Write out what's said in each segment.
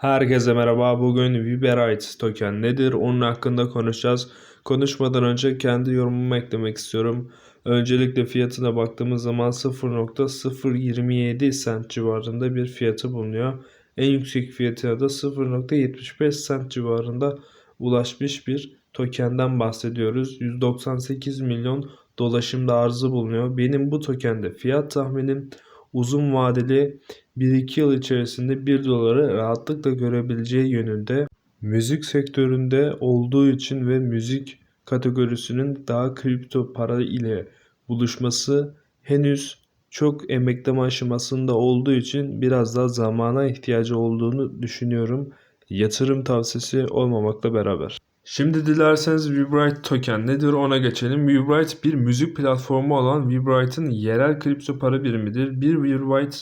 Herkese merhaba. Bugün Viberite token nedir? Onun hakkında konuşacağız. Konuşmadan önce kendi yorumumu eklemek istiyorum. Öncelikle fiyatına baktığımız zaman 0.027 cent civarında bir fiyatı bulunuyor. En yüksek fiyatına da 0.75 cent civarında ulaşmış bir tokenden bahsediyoruz. 198 milyon dolaşımda arzı bulunuyor. Benim bu tokende fiyat tahminim uzun vadeli 1-2 yıl içerisinde 1 doları rahatlıkla görebileceği yönünde. Müzik sektöründe olduğu için ve müzik kategorisinin daha kripto para ile buluşması henüz çok emekleme aşamasında olduğu için biraz daha zamana ihtiyacı olduğunu düşünüyorum. Yatırım tavsiyesi olmamakla beraber. Şimdi dilerseniz Vibrite token nedir ona geçelim. Vibrite bir müzik platformu olan Vibrite'ın yerel kripto para birimidir. Bir Vibrite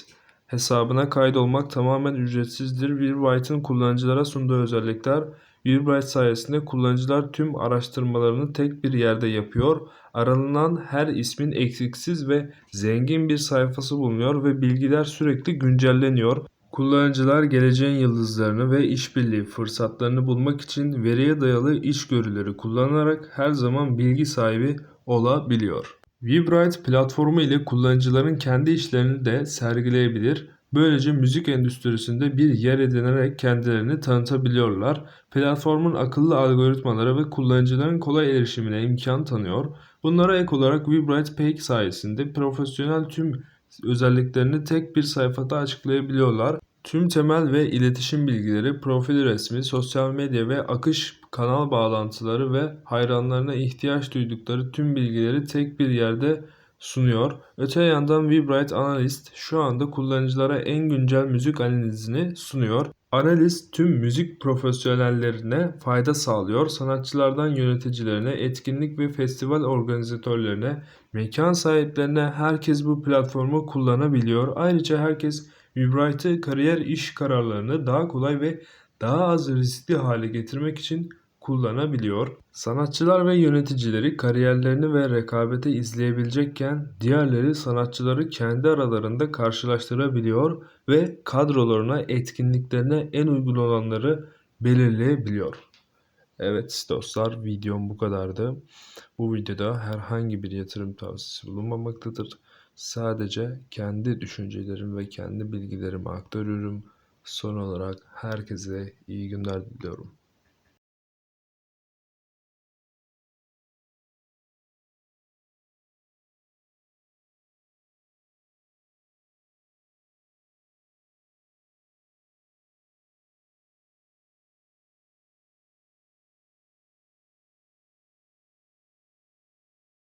hesabına kaydolmak tamamen ücretsizdir. Vibrite'ın kullanıcılara sunduğu özellikler Vibrite sayesinde kullanıcılar tüm araştırmalarını tek bir yerde yapıyor. Aralınan her ismin eksiksiz ve zengin bir sayfası bulunuyor ve bilgiler sürekli güncelleniyor. Kullanıcılar geleceğin yıldızlarını ve işbirliği fırsatlarını bulmak için veriye dayalı içgörüleri kullanarak her zaman bilgi sahibi olabiliyor. Vibrite platformu ile kullanıcıların kendi işlerini de sergileyebilir. Böylece müzik endüstrisinde bir yer edinerek kendilerini tanıtabiliyorlar. Platformun akıllı algoritmaları ve kullanıcıların kolay erişimine imkan tanıyor. Bunlara ek olarak Vibrite Pay sayesinde profesyonel tüm özelliklerini tek bir sayfada açıklayabiliyorlar. Tüm temel ve iletişim bilgileri, profil resmi, sosyal medya ve akış kanal bağlantıları ve hayranlarına ihtiyaç duydukları tüm bilgileri tek bir yerde sunuyor. Öte yandan Vibrite Analyst şu anda kullanıcılara en güncel müzik analizini sunuyor. Analiz tüm müzik profesyonellerine fayda sağlıyor. Sanatçılardan yöneticilerine, etkinlik ve festival organizatörlerine, mekan sahiplerine herkes bu platformu kullanabiliyor. Ayrıca herkes Vibrite'ı kariyer iş kararlarını daha kolay ve daha az riskli hale getirmek için kullanabiliyor. Sanatçılar ve yöneticileri kariyerlerini ve rekabeti izleyebilecekken diğerleri sanatçıları kendi aralarında karşılaştırabiliyor ve kadrolarına, etkinliklerine en uygun olanları belirleyebiliyor. Evet dostlar videom bu kadardı. Bu videoda herhangi bir yatırım tavsiyesi bulunmamaktadır. Sadece kendi düşüncelerimi ve kendi bilgilerimi aktarıyorum. Son olarak herkese iyi günler diliyorum.